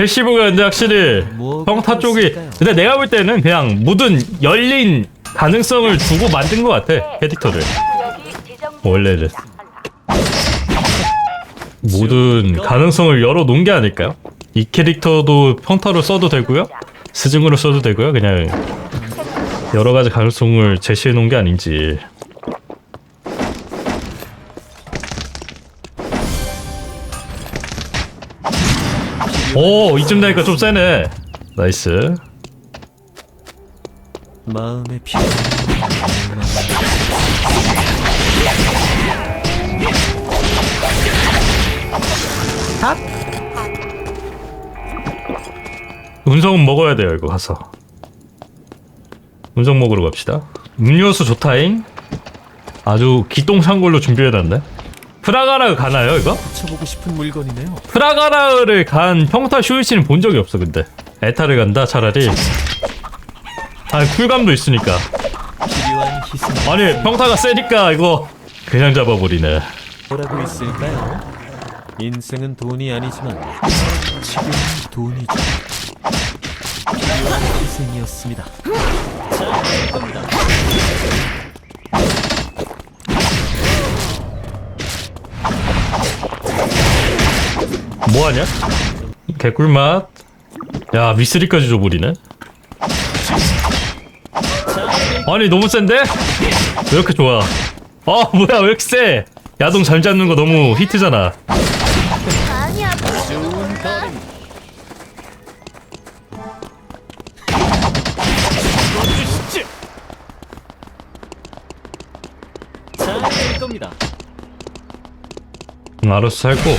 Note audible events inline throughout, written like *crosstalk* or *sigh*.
패시브가 근데 확실히 뭐가 평타 쪽이 있을까요? 근데 내가 볼 때는 그냥 모든 열린 가능성을 두고 만든 것 같아 캐릭터를. 원래는 모든 가능성을 열어 놓은 게 아닐까요? 이 캐릭터도 평타로 써도 되고요? 스승으로 써도 되고요? 그냥 여러 가지 가능성을 제시해 놓은 게 아닌지 오 이쯤 되니까 좀 세네. 나이스. 마음의 피 운성은 먹어야 돼요 이거 가서. 운성 먹으러 갑시다. 음료수 좋다잉. 아주 기똥찬 걸로 준비해놨네 프라가라 가나요 이거? 쳐보고 싶은 물건이네요. 프라가라를 간 평타 쇼이치는 본 적이 없어 근데 에타를 간다 차라리 아 쿨감도 있으니까 필요한 희생 아니 평타가 세니까 이거 그냥 잡아버리네 뭐라고 있을까요? 인생은 돈이 아니지만 지금 돈이죠. 필요한 희생이었습니다. 자, 될 겁니다. 뭐하냐? 개꿀맛 야 미스리까지 줘버리네 아니 너무 센데? 왜 이렇게 좋아 아 *laughs* 뭐야 왜 이렇게 세 야동 잘 잡는 거 너무 히트잖아. 응, 알아서 살고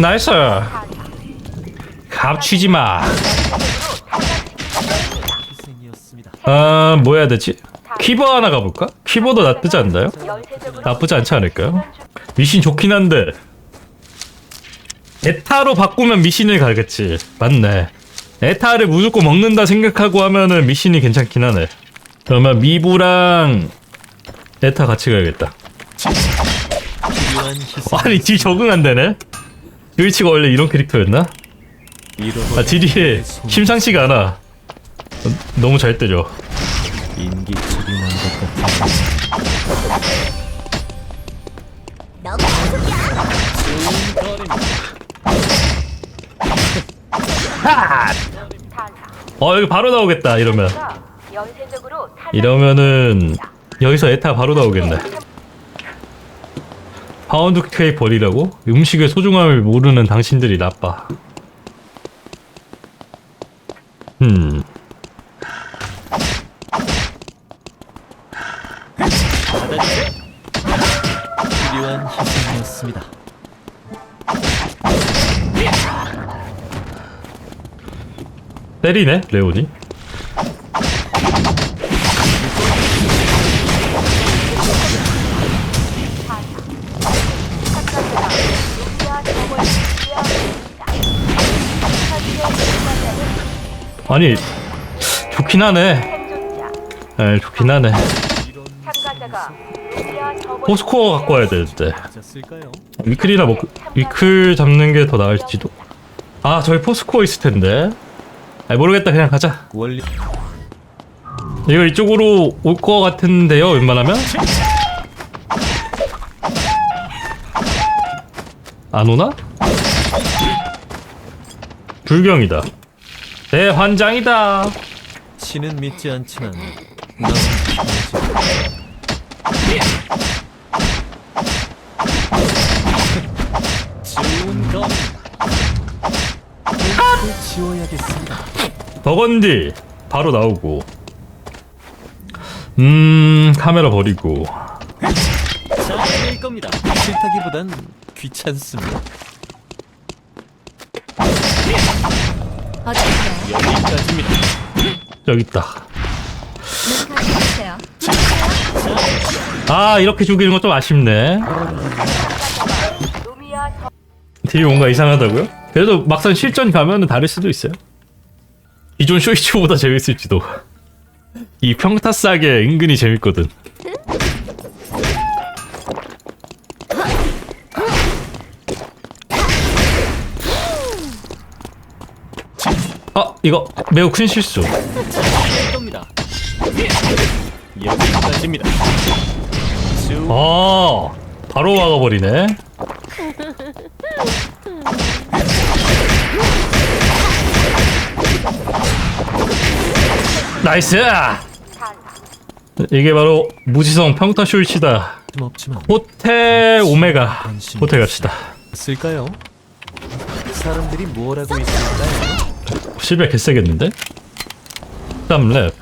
나이스 갑치지 마. 아, 뭐 해야 되지? 키버 하나 가볼까? 키보도 나쁘지 않나요? 나쁘지 않지 않을까요? 미신 좋긴 한데 에타로 바꾸면 미신을 가겠지 맞네 에타를 무조건 먹는다 생각하고 하면은 미신이 괜찮긴 하네 그러면 미부랑 에타 같이 가야겠다. 아니 딜 적응 안 되네 요이치가 원래 이런 캐릭터였나? 아 딜이 심상치가 않아 어, 너무 잘 때려 인기척이 난것 같아. 좋은 거래입니다. 어 여기 바로 나오겠다 이러면 이러면은 여기서 에타 바로 나오겠네. 파운드 케이크 버리라고? 음식의 소중함을 모르는 당신들이 나빠. 음. 필요한 희생이었습니다. 때리네 레온이. 아니 좋긴 하네. 생존자 에 좋긴 하네. 참가자가 루비아 저번 포스코어 갖고 와야 되는데. 위클이나 뭐 위클 잡는 게 더 나을지도. 아 저기 포스코어 있을 텐데. 아 모르겠다 그냥 가자. 원리 이거 이쪽으로 올것 같은데요 웬만하면? 안 오나? 불경이다. 대환장이다. 신은 믿지 않지만 난. 좋은 거. 을 지워야겠습니다. 버건디 바로 나오고. 음 카메라 버리고. 잘될 겁니다. 싫다기보단 귀찮습니다. 여기까지입니다. 여기 있다. 가세요. 아 이렇게 죽이는 건 좀 아쉽네. 딜이 뭔가 이상하다고요? 그래도 막상 실전 가면은 다를 수도 있어요. 기존 쇼이치보다 재밌을지도. 이 평타 싸게 은근히 재밌거든. 이거 매우 큰 실수. 될 겁니다. 여기까지입니다. 쭉 아 바로 막아버리네. 나이스. 이게 바로 무지성 평타. 없지만 호텔 오메가. 호텔 갑시다. 쓸까요? 사람들이 뭘 하고 있을까요? 실베 개세겠는데? 13렙.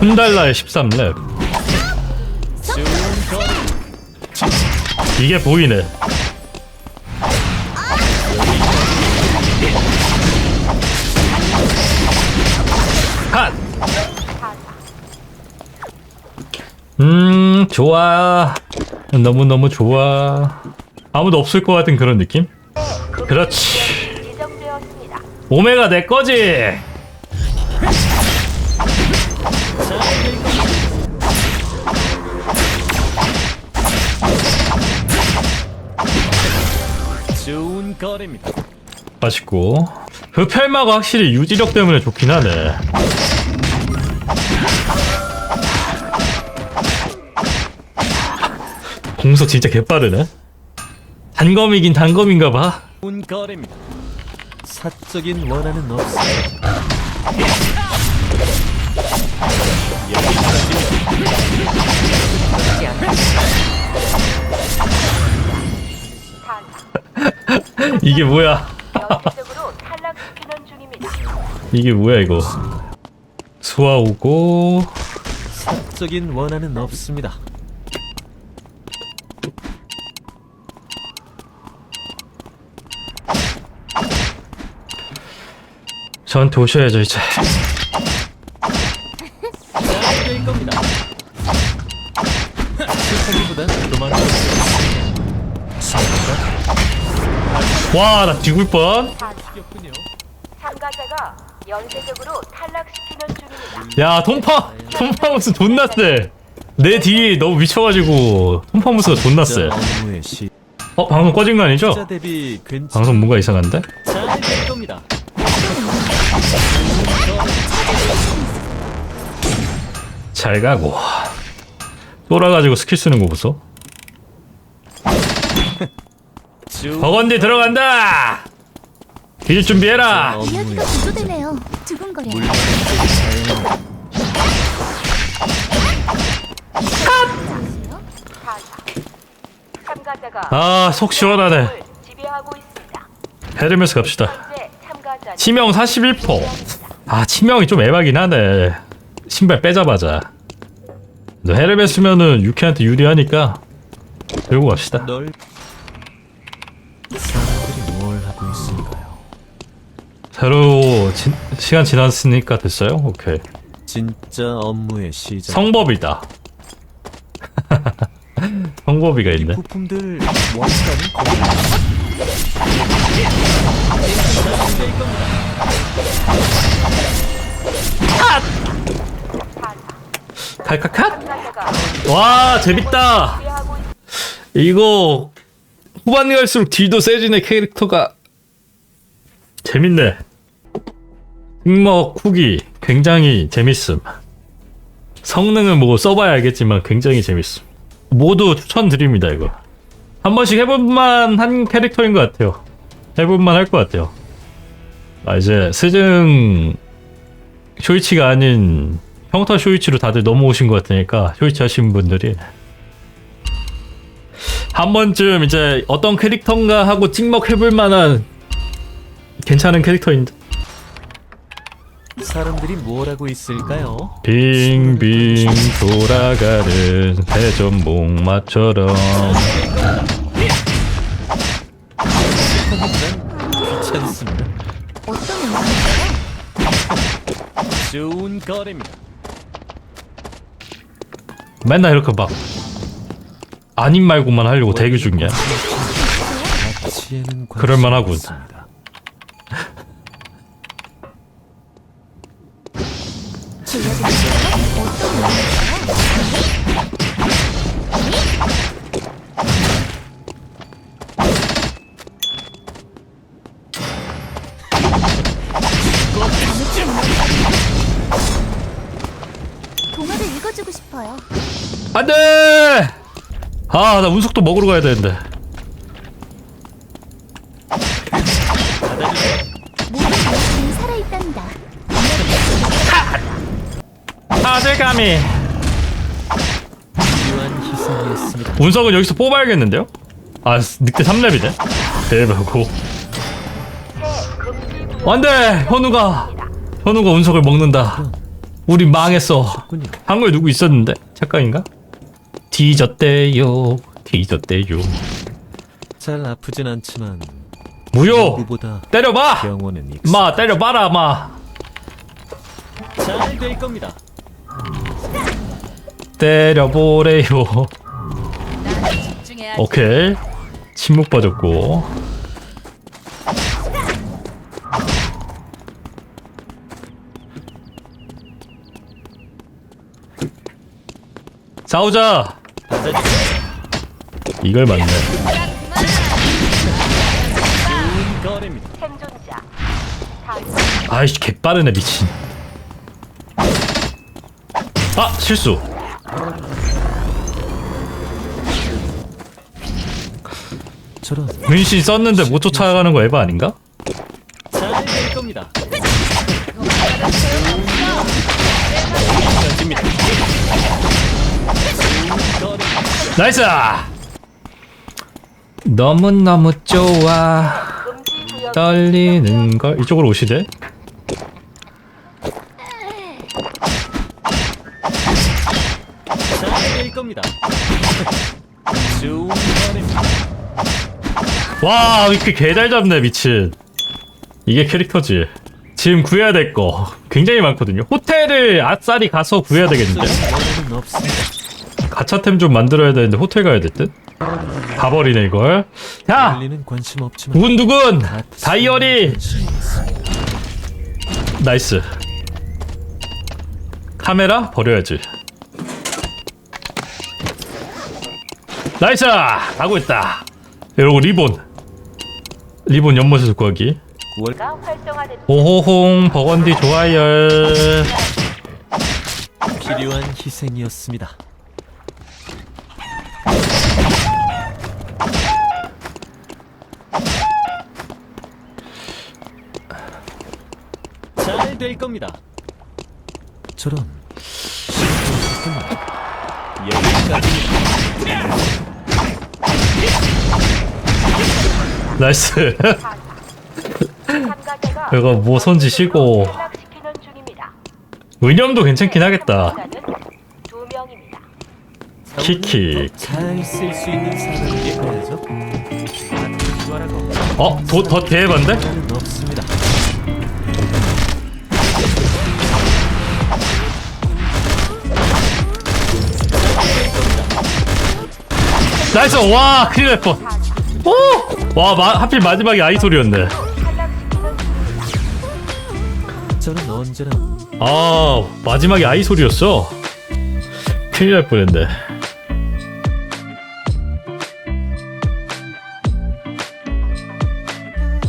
훈달라의 13렙. 좋은 거리 이게 보이네. 핫! 음, 좋아. 너무너무 좋아. 아무도 없을 것 같은 그런 느낌? 그렇지. 지정되었습니다. 오메가 내 거지! 좋은 거리입니다. 맛있고. 그 펠마가 확실히 유지력 때문에 좋긴 하네. 공속 진짜 개빠르네. 단검이긴 단검인가 봐. 좋은 거리입니다. *laughs* *laughs* 사적인 원한은 없습니다. 이게 뭐야? 연쇄적으로 탈락시키는 중입니다. 이게 뭐야 이거? 수아 오고 사적인 원한은 없습니다. 저한테 오셔야죠 이제. 될 겁니다. 실패기보단 도망칠 수와나 뒤굴 뻔. 있군요. 참가자가 연쇄적으로 탈락시키는 중입니다. 야 통파 통파무스 존나 세. 내 뒤에 너무 미쳐가지고 통파무스가 존나 세. 업무의 시. 어 방금 꺼진 거 아니죠? 자 대비 괜찮. 방송 뭔가 이상한데? 잘될 겁니다. 잘 가고 돌아가지고 스킬 쓰는 거 보소. 쭉 버건디 들어간다. 기술 준비해라. 업무의 이야기가 구조되네요. 두근거려. 물론 참가자가 아속 시원하네. 헤르메스 갑시다. 치명 41%. 아 치명이 좀 애박이긴 하네. 신발 빼자마자. 너 헤르메스면은 유키한테 유리하니까 들고 갑시다. 널 사람들이 뭘 하고 있을까요? 새로 지, 시간 지났으니까 됐어요? 오케이. 진짜 업무의 시작. 성법이다. *laughs* 성법이가 있네. 부품들 원가는 거 참가자가 와 재밌다. 이거 후반 갈수록 딜도 세지네 캐릭터가 재밌네. 흑먹 후기 굉장히 재밌음. 성능은 뭐 써봐야 알겠지만 굉장히 재밌음. 모두 추천드립니다 이거. 한 번씩 해볼만 한 캐릭터인 것 같아요. 해볼만 할 것 같아요. 아 이제 스승 쇼이치가 아닌 평타 쇼이치로 다들 넘어오신 것 같으니까 쇼이치 하신 분들이 한 번쯤 이제 어떤 캐릭터인가 하고 찍먹해볼 만한 괜찮은 캐릭터인데 사람들이 뭘 하고 있을까요? 빙빙 돌아가는 회전목마처럼 귀찮습니다. 어떤 영화인가요? 좋은 거래입니다. 맨날 이렇게 막 아님 말고만 하려고 대기 중이야 가치에는 그럴 만하군. 없습니다. 아 나 운석도 먹으러 가야 되는데 모든 영웅은 살아있단다. 희생이었습니다. 운석은 여기서 뽑아야겠는데요? 아 늑대 3렙이네 대박고 구역 안돼 현우가 현우가 운석을 먹는다 우리 망했어. 한국에 누구 있었는데 착각인가? 뒤졌대요. 뒤졌대요. 잘 아프진 않지만 무효! 누구보다 때려봐! 병원은 익숙. 마 때려봐라 마. 잘될 겁니다. 때려보래요. 오케이. 침묵 빠졌고. 싸우자. 이걸 맞네 다수 아이씨 개빠르네 미친 아 실수 저런 문신 썼는데 못 쫓아가는 거 에바 아닌가? 잘될 겁니다. 나이스! 너무너무 좋아. 금지 구역 떨리는 걸. 이쪽으로 오시대 겁니다. 좋은. 와 이렇게 개잘 잡네 미친. 이게 캐릭터지. 지금 구해야 될 거 굉장히 많거든요. 호텔을 아싸리 가서 구해야 되겠는데? 없습니다. 가차템 좀 만들어야 되는데 호텔 가야 될듯? 가버리네 이걸. 없지만 두근두근! 다이어리. 나이스. 카메라 버려야지. 나이스! 하고 있다. 이러고 리본. 리본 연못에서 구하기. 오호홍 버건디 좋아요 필요한 희생이었습니다. 될 겁니다. 저런 여기까지 나이스 이거 뭐 손지 쉬고. 의념도 괜찮긴 하겠다. 키키 잘쓸 수 있는 사람에게 가야죠. 주하라고 어? 더, 더 대반데? 는 없습니다. 나이스 와 큰일 날 뻔 오! 와 마, 하필 마지막에 아이 소리였네. 저는 언제나 아 마지막에 아이 소리였어 큰일 날 뻔했네